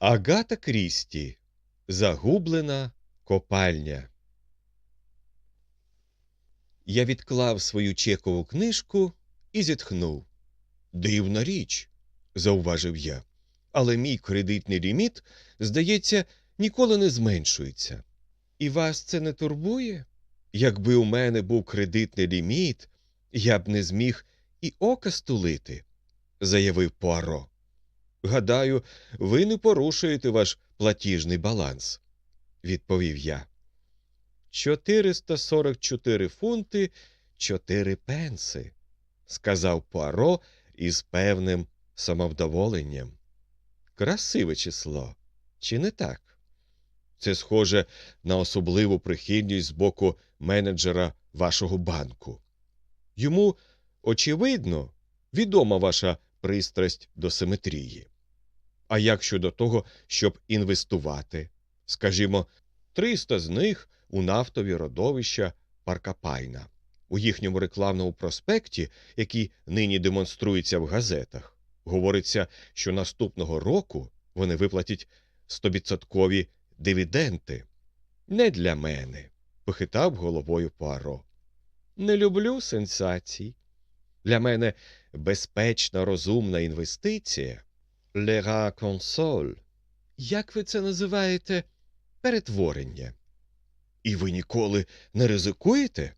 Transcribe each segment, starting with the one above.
Агата Крісті Загублена копальня. Я відклав свою чекову книжку і зітхнув. Дивна річ, зауважив я. Але мій кредитний ліміт, здається, ніколи не зменшується. І вас це не турбує? Якби у мене був кредитний ліміт, я б не зміг і ока стулити, заявив Пуаро. Гадаю, ви не порушуєте ваш платіжний баланс, відповів я. 444 фунти 4 пенси, сказав Пуаро із певним самовдоволенням. Красиве число, чи не так? Це схоже на особливу прихильність з боку менеджера вашого банку. Йому, очевидно, відома ваша пристрасть до симетрії. А як щодо того, щоб інвестувати? Скажімо, 300 з них у нафтові родовища Паркапайна. У їхньому рекламному проспекті, який нині демонструється в газетах, говориться, що наступного року вони виплатять 100% дивіденти. Не для мене, похитав головою Пуаро. Не люблю сенсацій. Для мене безпечна розумна інвестиція Лера консоль. Як ви це називаєте? Перетворення. І ви ніколи не ризикуєте?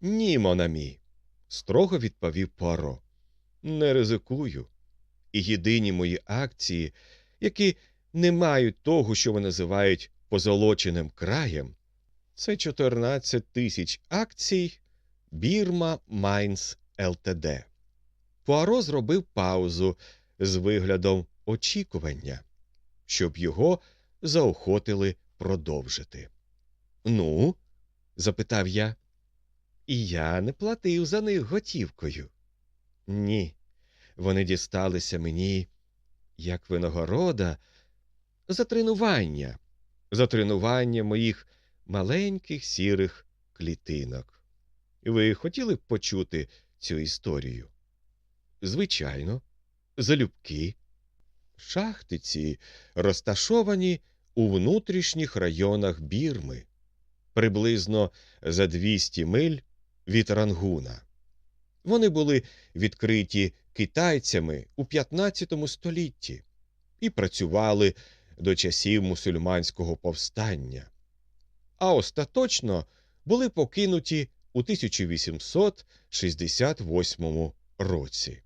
Ні, Монамі, строго відповів Пуаро. Не ризикую. І єдині мої акції, які не мають того, що вони називають позолоченим краєм, це 14 тисяч акцій Бірма Майнс ЛТД. Пуаро зробив паузу з виглядом очікування, щоб його заохотили продовжити. Ну, запитав я. І я не платив за них готівкою. Ні, вони дісталися мені як винагорода за тренування, за тренування моїх маленьких сірих клітинок. Ви хотіли б почути цю історію? Звичайно, залюбки. Шахтиці розташовані у внутрішніх районах Бірми, приблизно за 200 миль від Рангуна. Вони були відкриті китайцями у 15 столітті і працювали до часів мусульманського повстання, а остаточно були покинуті у 1868 році.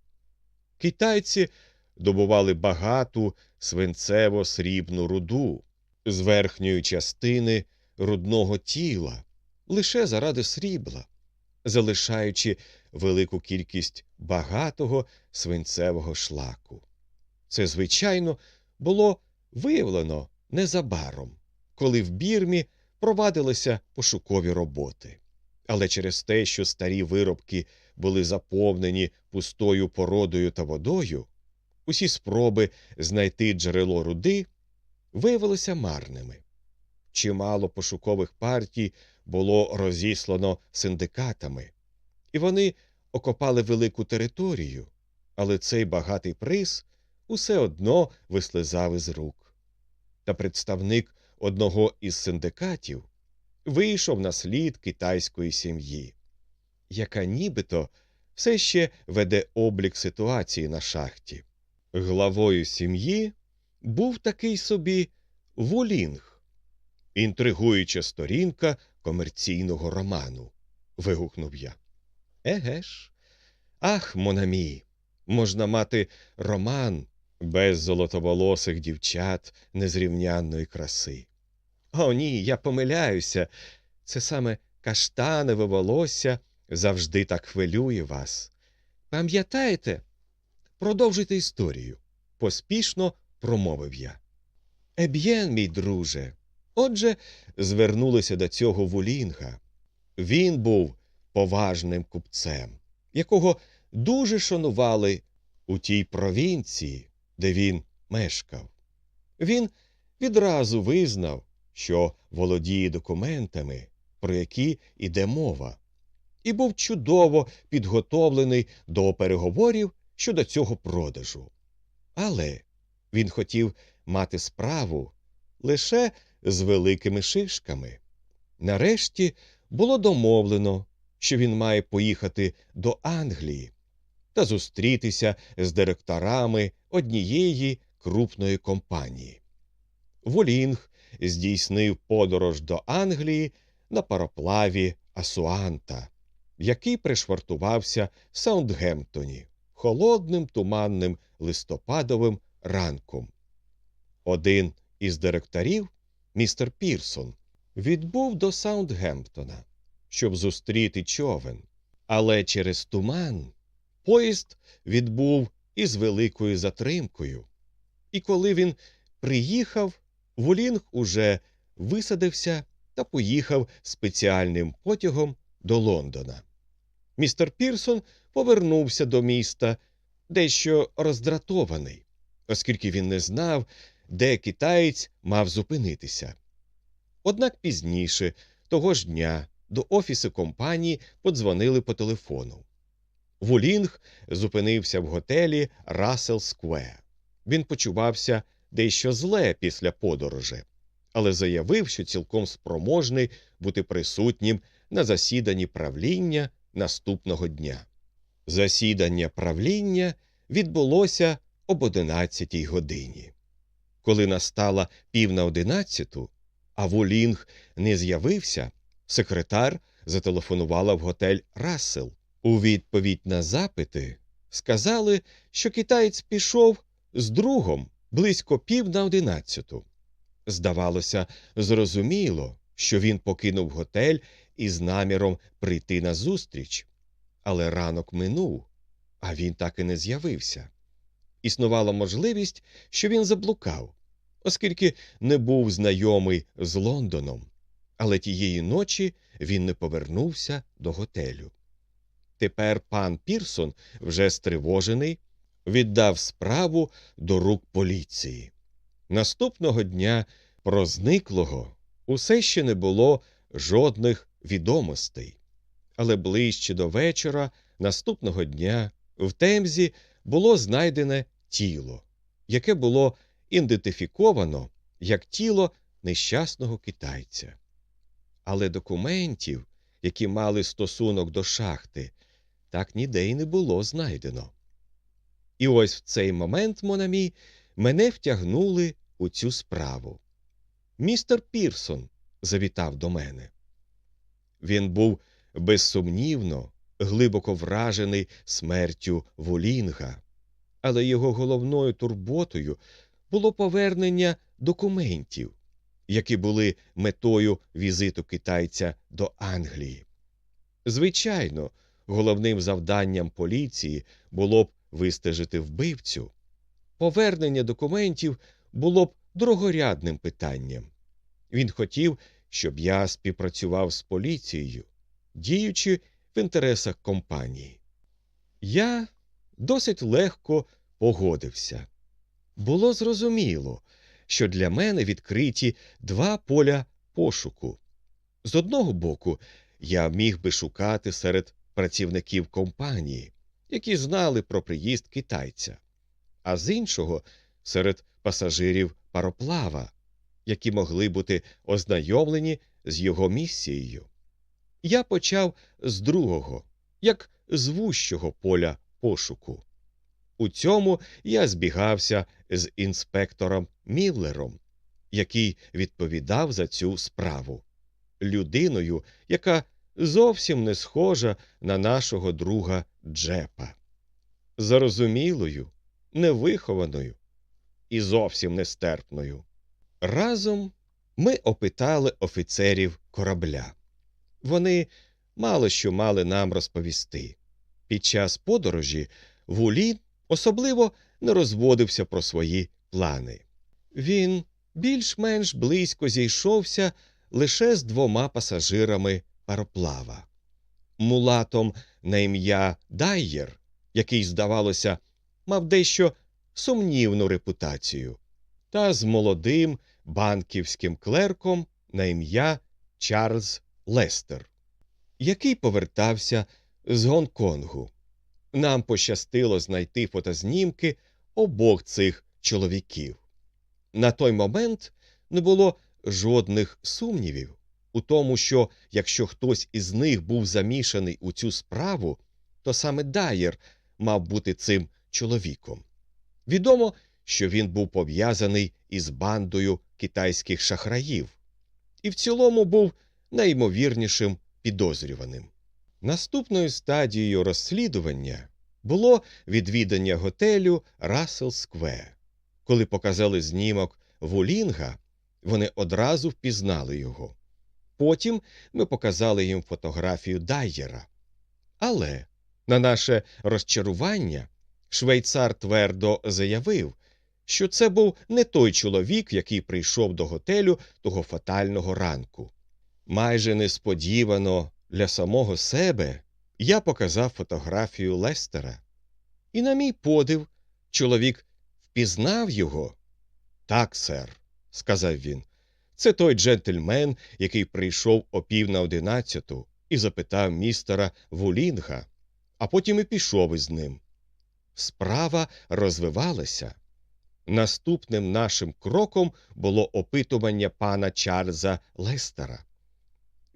Китайці добували багату свинцево-срібну руду з верхньої частини рудного тіла лише заради срібла, залишаючи велику кількість багатого свинцевого шлаку. Це, звичайно, було виявлено незабаром, коли в бірмі провадилися пошукові роботи. Але через те, що старі виробки були заповнені пустою породою та водою, усі спроби знайти джерело руди виявилися марними. Чимало пошукових партій було розіслано синдикатами, і вони окопали велику територію, але цей багатий приз усе одно вислизав із рук. Та представник одного із синдикатів вийшов на слід китайської сім'ї, яка нібито все ще веде облік ситуації на шахті. Главою сім'ї був такий собі Вулінг, інтригуюча сторінка комерційного роману. вигукнув я. Еге ж, ах, Монамі, можна мати роман без золотоволосих дівчат незрівнянної краси. О, ні, я помиляюся. Це саме каштанове волосся завжди так хвилює вас. Пам'ятаєте? Продовжуйте історію, поспішно промовив я. Еб'єн, мій друже. Отже, звернулися до цього Вулінга. Він був поважним купцем, якого дуже шанували у тій провінції, де він мешкав. Він відразу визнав, що володіє документами, про які йде мова, і був чудово підготовлений до переговорів щодо цього продажу. Але він хотів мати справу лише з великими шишками. Нарешті було домовлено, що він має поїхати до Англії та зустрітися з директорами однієї крупної компанії. Волінг здійснив подорож до Англії на пароплаві Асуанта, який пришвартувався в Саундгемптоні холодним туманним листопадовим ранком. Один із директорів, містер Пірсон, відбув до Саундгемптона, щоб зустріти човен, але через туман поїзд відбув із великою затримкою. І коли він приїхав, Волінг уже висадився та поїхав спеціальним потягом до Лондона. Містер Пірсон повернувся до міста дещо роздратований, оскільки він не знав, де китаєць мав зупинитися. Однак пізніше, того ж дня, до офісу компанії подзвонили по телефону. Вулінг зупинився в готелі Рассел Сквер. Він почувався дещо зле після подорожі, але заявив, що цілком спроможний бути присутнім на засіданні правління наступного дня. Засідання правління відбулося об одинадцятій годині. Коли настала пів на одинадцяту, а Вулінг не з'явився, секретар зателефонувала в готель Рассел. У відповідь на запити сказали, що китаєць пішов з другом близько пів на одинадцяту. Здавалося, зрозуміло, що він покинув готель із наміром прийти на зустріч. Але ранок минув, а він так і не з'явився. Існувала можливість, що він заблукав, оскільки не був знайомий з Лондоном, але тієї ночі він не повернувся до готелю. Тепер пан Пірсон, вже стривожений, віддав справу до рук поліції. Наступного дня про зниклого усе ще не було жодних відомостей. Але ближче до вечора наступного дня в Темзі було знайдене тіло, яке було ідентифіковано як тіло нещасного китайця. Але документів, які мали стосунок до шахти, так ніде й не було знайдено. І ось в цей момент, Монамі, мене втягнули у цю справу. Містер Пірсон завітав до мене. Він був безсумнівно, глибоко вражений смертю Волінга, але його головною турботою було повернення документів, які були метою візиту китайця до Англії. Звичайно, головним завданням поліції було б вистежити вбивцю. Повернення документів було б другорядним питанням. Він хотів, щоб я співпрацював з поліцією, діючи в інтересах компанії. Я досить легко погодився. Було зрозуміло, що для мене відкриті два поля пошуку. З одного боку, я міг би шукати серед працівників компанії, які знали про приїзд китайця, а з іншого серед пасажирів пароплава, які могли бути ознайомлені з його місією. Я почав з другого, як з вущого поля пошуку. У цьому я збігався з інспектором Міллером, який відповідав за цю справу, людиною, яка зовсім не схожа на нашого друга Джепа, зарозумілою, невихованою і зовсім нестерпною. Разом ми опитали офіцерів корабля. Вони мало що мали нам розповісти. Під час подорожі Вулін особливо не розводився про свої плани. Він більш-менш близько зійшовся лише з двома пасажирами пароплава. Мулатом на ім'я Дайєр, який, здавалося, мав дещо сумнівну репутацію, та з молодим банківським клерком на ім'я Чарльз Лестер, який повертався з Гонконгу. Нам пощастило знайти фотознімки обох цих чоловіків. На той момент не було жодних сумнівів у тому, що якщо хтось із них був замішаний у цю справу, то саме Дайєр мав бути цим чоловіком. Відомо, що він був пов'язаний із бандою китайських шахраїв, і в цілому був найімовірнішим підозрюваним. Наступною стадією розслідування було відвідання готелю Рассел Сквер. Коли показали знімок Вулінга, вони одразу впізнали його. Потім ми показали їм фотографію Дайєра. Але, на наше розчарування, швейцар твердо заявив, що це був не той чоловік, який прийшов до готелю того фатального ранку. Майже несподівано для самого себе я показав фотографію Лестера. І, на мій подив, чоловік впізнав його. Так, сер, сказав він. Це той джентльмен, який прийшов о пів на одинадцяту і запитав містера Вулінга, а потім і пішов із ним. Справа розвивалася. Наступним нашим кроком було опитування пана Чарльза Лестера.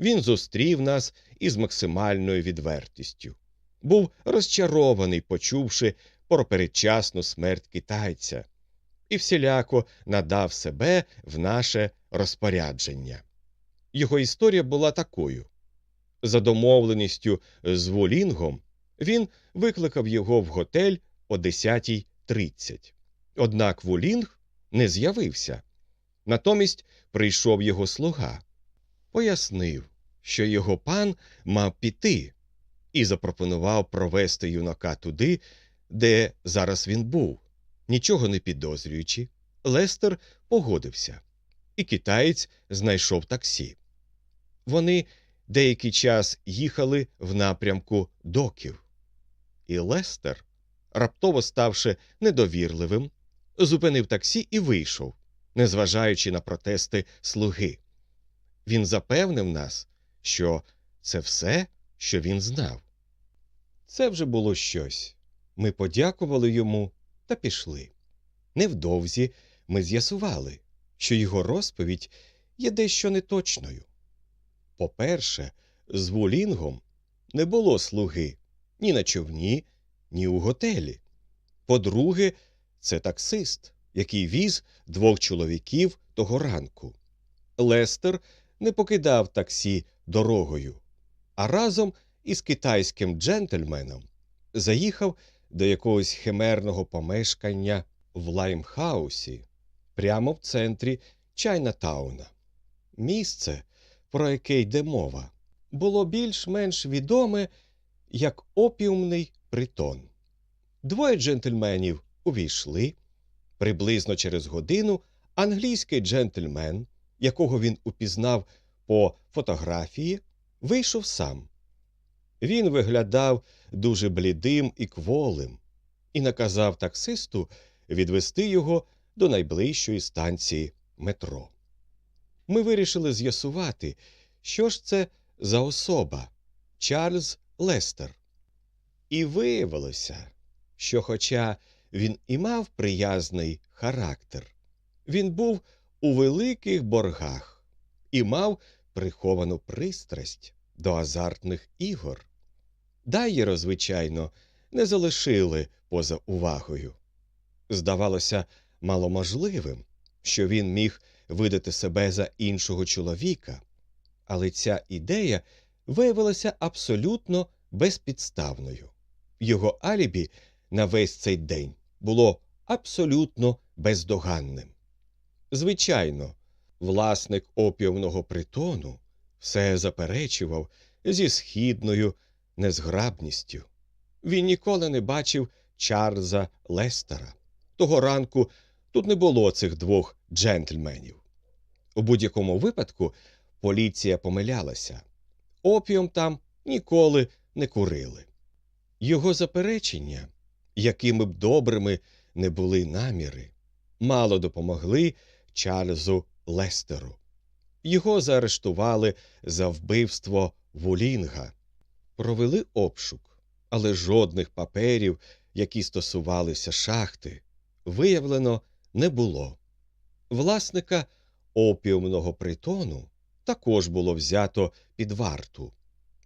Він зустрів нас із максимальною відвертістю. Був розчарований, почувши про передчасну смерть китайця, і всіляко надав себе в наше розпорядження. Його історія була такою. За домовленістю з Волінгом він викликав його в готель о 10.30. Однак Волінг не з'явився. Натомість прийшов його слуга, пояснив, що його пан мав піти, і запропонував провести юнака туди, де зараз він був. Нічого не підозрюючи, Лестер погодився, і китаєць знайшов таксі. Вони деякий час їхали в напрямку доків. І Лестер, раптово ставши недовірливим, зупинив таксі і вийшов, незважаючи на протести слуги. Він запевнив нас, що це все, що він знав. Це вже було щось. Ми подякували йому та пішли. Невдовзі ми з'ясували, що його розповідь є дещо неточною. По-перше, з Вулінгом не було слуги ні на човні, ні у готелі. По-друге, це таксист, який віз двох чоловіків того ранку. Лестер не покидав таксі дорогою, а разом із китайським джентльменом заїхав до якогось химерного помешкання в Лаймхаусі, прямо в центрі Чайнатауна. Місце, про яке йде мова, було більш-менш відоме як опіумний притон. Двоє джентльменів увійшли. Приблизно через годину англійський джентльмен, якого він упізнав по фотографії, вийшов сам. Він виглядав дуже блідим і кволим і наказав таксисту відвести його до найближчої станції метро. Ми вирішили з'ясувати, що ж це за особа Чарльз Лестер. І виявилося, що, хоча він і мав приязний характер, він був у великих боргах і мав приховану пристрасть до азартних ігор. Дайєро, звичайно, не залишили поза увагою. Здавалося маломожливим, що він міг видати себе за іншого чоловіка, але ця ідея виявилася абсолютно безпідставною. Його алібі на весь цей день було абсолютно бездоганним. Звичайно, власник опіумного притону все заперечував зі східною незграбністю. Він ніколи не бачив Чарльза Лестера. Того ранку тут не було цих двох джентльменів. У будь-якому випадку поліція помилялася. Опіум там ніколи не курили. Його заперечення, якими б добрими не були наміри, мало допомогли Чарльзу Лестеру. Його заарештували за вбивство Вулінга, провели обшук, але жодних паперів, які стосувалися шахти, виявлено не було. Власника опіумного притону також було взято під варту,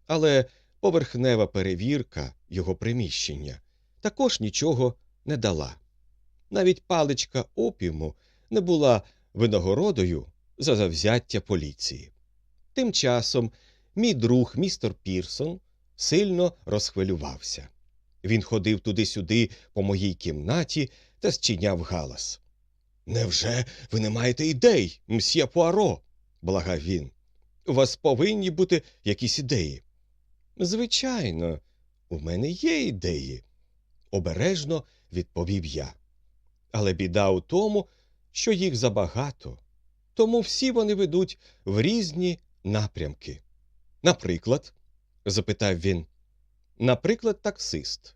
але поверхнева перевірка його приміщення також нічого не дала. Навіть паличка опіуму не була винагородою за завзяття поліції. Тим часом мій друг містер Пірсон сильно розхвилювався. Він ходив туди-сюди по моїй кімнаті та зчиняв галас. Невже ви не маєте ідей, мсьє Пуаро? благав він. У вас повинні бути якісь ідеї. Звичайно, у мене є ідеї, обережно відповів я. Але біда у тому, що їх забагато, тому всі вони ведуть в різні напрямки. Наприклад, запитав він, наприклад, таксист.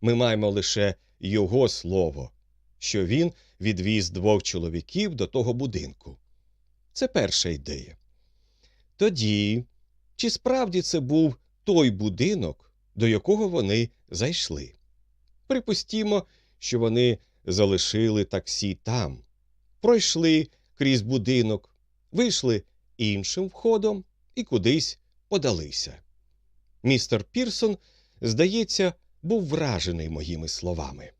Ми маємо лише його слово, що він відвіз двох чоловіків до того будинку. Це перша ідея. Тоді, чи справді це був той будинок, до якого вони зайшли? Припустімо, що вони залишили таксі там, пройшли крізь будинок, вийшли іншим входом і кудись подалися. Містер Пірсон, здається, був вражений моїми словами.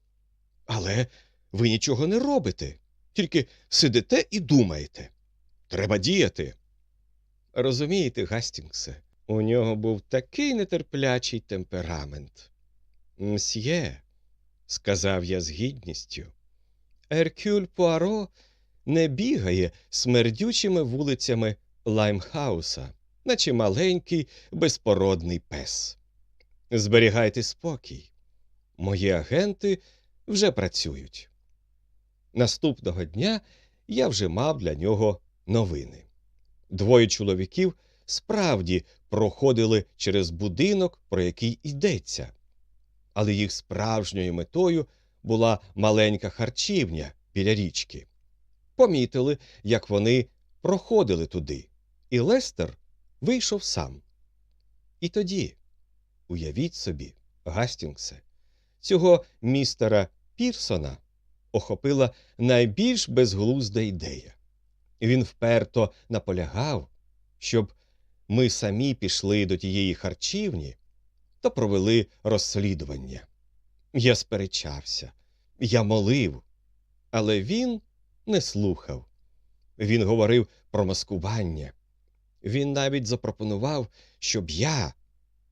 Але ви нічого не робите, тільки сидите і думаєте. Треба діяти. Розумієте, Гастінгсе, у нього був такий нетерплячий темперамент. Мсьє, сказав я з гідністю, Еркюль Пуаро не бігає смердючими вулицями Лаймхауса, наче маленький безпородний пес. Зберігайте спокій. Мої агенти вже працюють. Наступного дня я вже мав для нього новини. Двоє чоловіків справді проходили через будинок, про який йдеться, але їх справжньою метою була маленька харчівня біля річки. Помітили, як вони проходили туди, і Лестер вийшов сам. І тоді, уявіть собі, Гастінгсе, цього містера Пірсона охопила найбільш безглузда ідея. Він вперто наполягав, щоб ми самі пішли до тієї харчівні та провели розслідування. Я сперечався, я молив, але він не слухав. Він говорив про маскування. Він навіть запропонував, щоб я,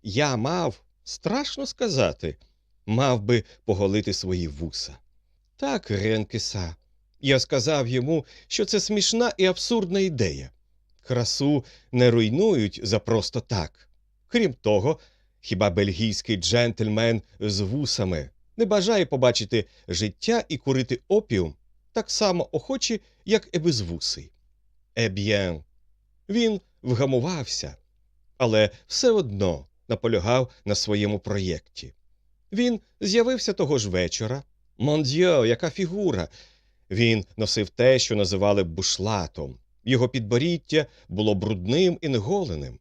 я мав, страшно сказати, мав би поголити свої вуса. Так, Ренкеса, я сказав йому, що це смішна і абсурдна ідея. Красу не руйнують за просто так. Крім того, хіба бельгійський джентльмен з вусами не бажає побачити життя і курити опіум так само охоче, як і безвусий. Еб'єн. Він вгамувався, але все одно наполягав на своєму проєкті. Він з'явився того ж вечора. Мондьо, яка фігура! Він носив те, що називали бушлатом. Його підборіття було брудним і неголеним.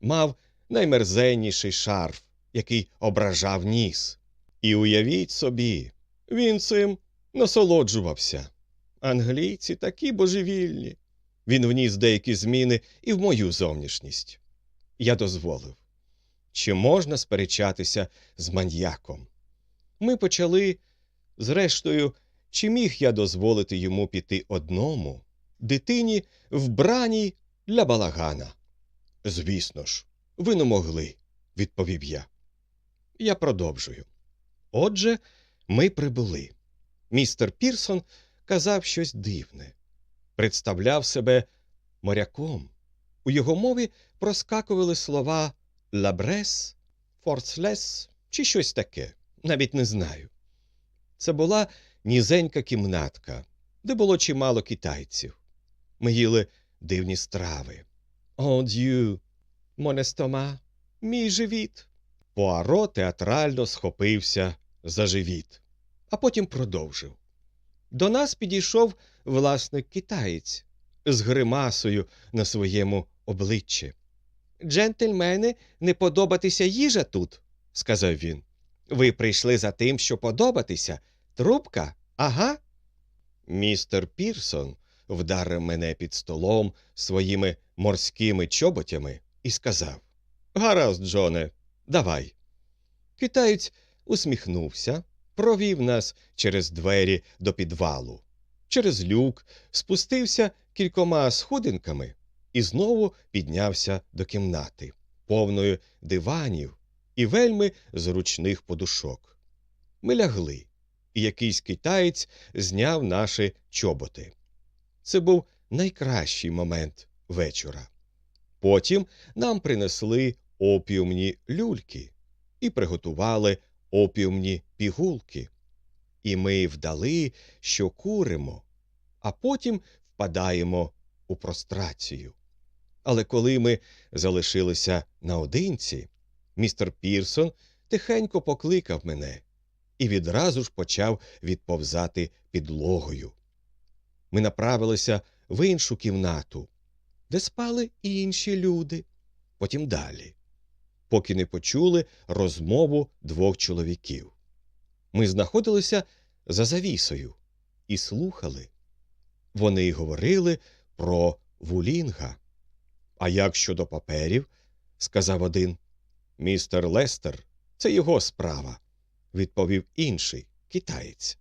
Мав наймерзенніший шарф, який ображав ніс. І уявіть собі, він цим насолоджувався. Англійці такі божевільні. Він вніс деякі зміни і в мою зовнішність. Я дозволив. Чи можна сперечатися з маньяком? Ми почали, зрештою, чи міг я дозволити йому піти одному, дитині, вбраній для балагана? Звісно ж, ви не могли, відповів я. Я продовжую. Отже, ми прибули. Містер Пірсон казав щось дивне, представляв себе моряком. У його мові проскакували слова лабрес, форцлес чи щось таке, навіть не знаю. Це була нізенька кімнатка, де було чимало китайців. Ми їли дивні страви. О, д'ю, монестома, мій живіт. Пуаро театрально схопився за живіт, а потім продовжив. До нас підійшов власник китаєць з гримасою на своєму обличчі. Джентльмени, не подобатися їжа тут, сказав він. Ви прийшли за тим, що подобатися. Трубка? Ага. Містер Пірсон вдарив мене під столом своїми морськими чоботями і сказав Гаразд, Джоне, давай. Китаєць усміхнувся, провів нас через двері до підвалу, через люк, спустився кількома сходинками і знову піднявся до кімнати, повної диванів і вельми зручних подушок. Ми лягли, і якийсь китаєць зняв наші чоботи. Це був найкращий момент вечора. Потім нам принесли опіумні люльки і приготували опіумні пігулки. І ми вдали, що куримо, а потім впадаємо у прострацію. Але коли ми залишилися наодинці, містер Пірсон тихенько покликав мене і відразу ж почав відповзати підлогою. Ми направилися в іншу кімнату, де спали інші люди, потім далі, поки не почули розмову двох чоловіків. Ми знаходилися за завісою і слухали. Вони говорили про Вулінга. А як щодо паперів, сказав один. Містер Лестер, це його справа, відповів інший китаєць.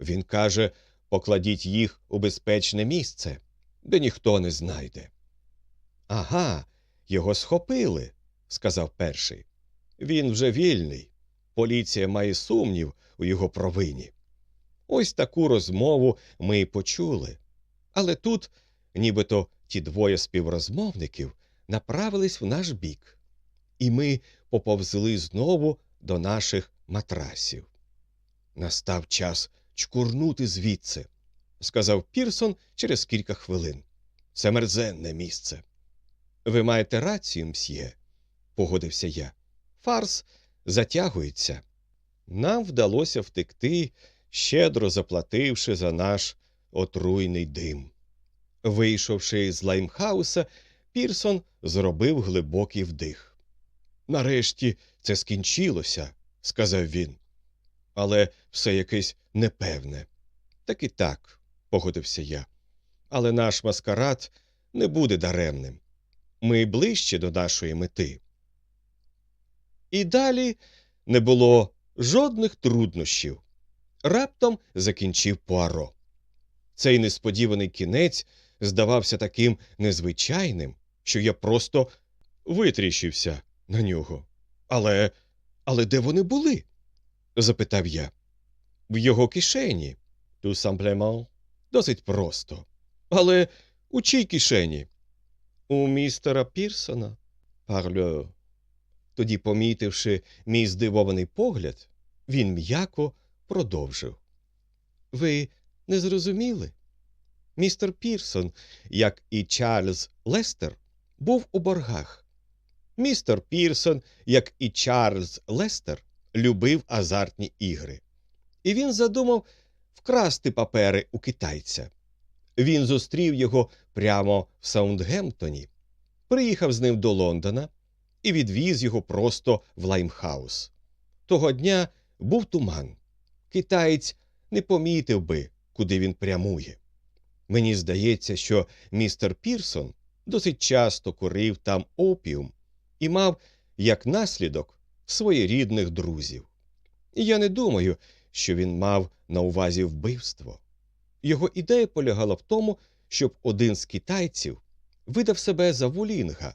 Він каже, покладіть їх у безпечне місце, де ніхто не знайде. Ага, його схопили, сказав перший. Він вже вільний. Поліція має сумнів у його провині. Ось таку розмову ми й почули. Але тут, нібито ті двоє співрозмовників, направились в наш бік, і ми поповзли знову до наших матрасів. Настав час чкурнути звідси, сказав Пірсон через кілька хвилин. Це мерзенне місце. Ви маєте рацію, мсьє, погодився я. Фарс затягується. Нам вдалося втекти, щедро заплативши за наш отруйний дим. Вийшовши з лаймхауса, Пірсон зробив глибокий вдих. Нарешті це скінчилося, сказав він. Але все якесь непевне. Так і так, погодився я. Але наш маскарад не буде даремним. Ми ближче до нашої мети. І далі не було жодних труднощів. Раптом закінчив Пуаро. Цей несподіваний кінець здавався таким незвичайним, що я просто витріщився на нього. Але, але де вони були? запитав я. В його кишені. Ту самплемон. Досить просто. Але у чій кишені? У містера Пірсона. Парлю. Тоді, помітивши мій здивований погляд, він м'яко продовжив. Ви не зрозуміли? Містер Пірсон, як і Чарльз Лестер, був у боргах. Містер Пірсон, як і Чарльз Лестер, любив азартні ігри. І він задумав вкрасти папери у китайця. Він зустрів його прямо в Саундгемптоні, приїхав з ним до Лондона і відвіз його просто в Лаймхаус. Того дня був туман. Китаєць не помітив би, куди він прямує. Мені здається, що містер Пірсон досить часто курив там опіум і мав, як наслідок, своєрідних друзів. Я не думаю, що він мав на увазі вбивство. Його ідея полягала в тому, щоб один з китайців видав себе за вулінга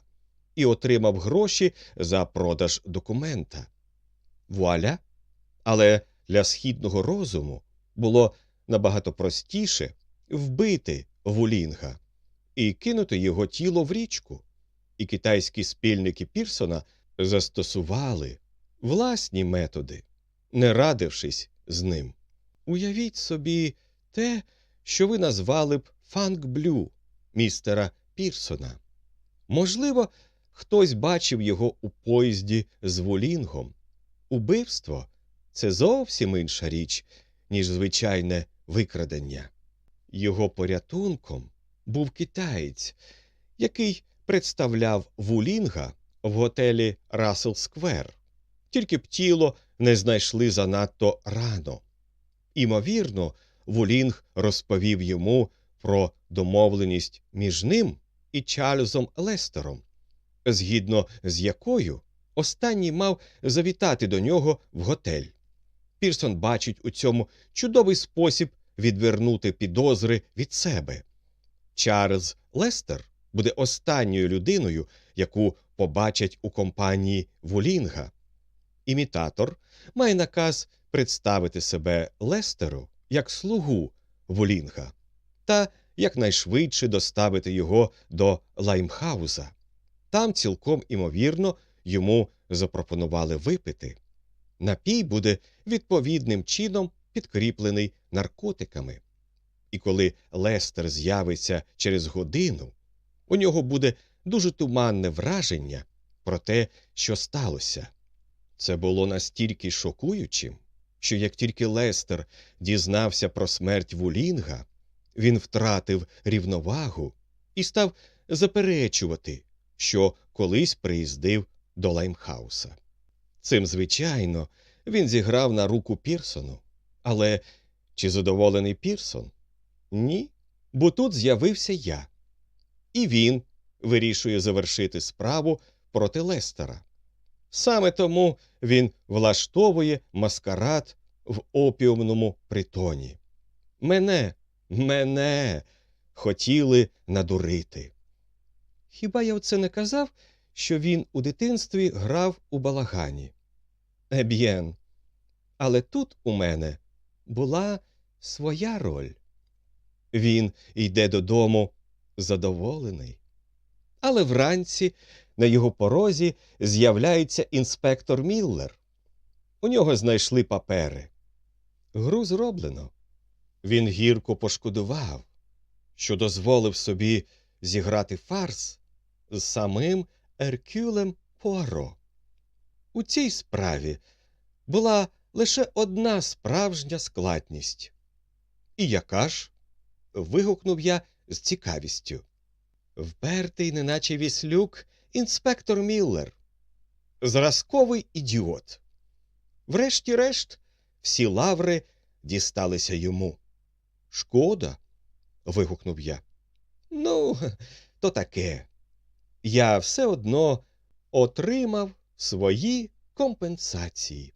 і отримав гроші за продаж документа. Вуаля! Але для східного розуму було набагато простіше вбити вулінга і кинути його тіло в річку. І китайські спільники Пірсона застосували власні методи, не радившись з ним. Уявіть собі те, що ви назвали б фанк-блю містера Пірсона. Можливо, хтось бачив його у поїзді з Вулінгом. Убивство це зовсім інша річ, ніж звичайне викрадення. Його порятунком був китаєць, який представляв Вулінга в готелі Рассел Сквер. Тільки б тіло не знайшли занадто рано. Імовірно, Вулінг розповів йому про домовленість між ним і Чарльзом Лестером, згідно з якою останній мав завітати до нього в готель. Пірсон бачить у цьому чудовий спосіб відвернути підозри від себе. Чарльз Лестер буде останньою людиною, яку побачать у компанії Вулінга. Імітатор має наказ представити себе Лестеру як слугу Вулінга та якнайшвидше доставити його до Лаймхауза. Там цілком імовірно йому запропонували випити. Напій буде відповідним чином підкріплений наркотиками. І коли Лестер з'явиться через годину, у нього буде дуже туманне враження про те, що сталося. Це було настільки шокуючим, що як тільки Лестер дізнався про смерть Вулінга, він втратив рівновагу і став заперечувати, що колись приїздив до Лаймхауса. Цим, звичайно, він зіграв на руку Пірсону. Але чи задоволений Пірсон? Ні, бо тут з'явився я. І він вирішує завершити справу проти Лестера. Саме тому він влаштовує маскарад в опіумному притоні. Мене, мене хотіли надурити. Хіба я оце не казав, що він у дитинстві грав у балагані? Еб'єн. Але тут у мене була своя роль. Він йде додому задоволений. Але вранці на його порозі з'являється інспектор Міллер. У нього знайшли папери. Гру зроблено. Він гірко пошкодував, що дозволив собі зіграти фарс з самим Еркюлем Пуаро. У цій справі була лише одна справжня складність. І яка ж? вигукнув я з цікавістю. Впертий, неначе віслюк, інспектор Міллер. Зразковий ідіот. Врешті-решт, всі лаври дісталися йому. Шкода. вигукнув я. Ну, то таке. Я все одно отримав свої компенсації.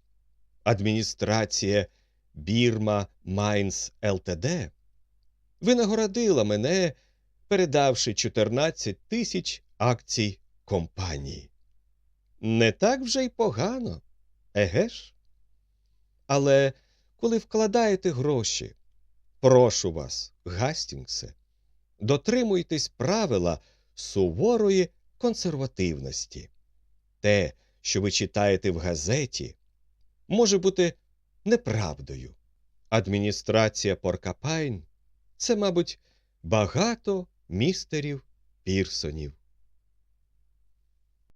Адміністрація Бірма Майнс ЛТД винагородила мене, передавши 14 тисяч акцій компанії. Не так вже й погано, еге ж? Але коли вкладаєте гроші, прошу вас, Гастінгсе, дотримуйтесь правила суворої консервативності. Те, що ви читаєте в газеті, може бути неправдою. Адміністрація Поркапайн це, мабуть, багато містерів Пірсонів.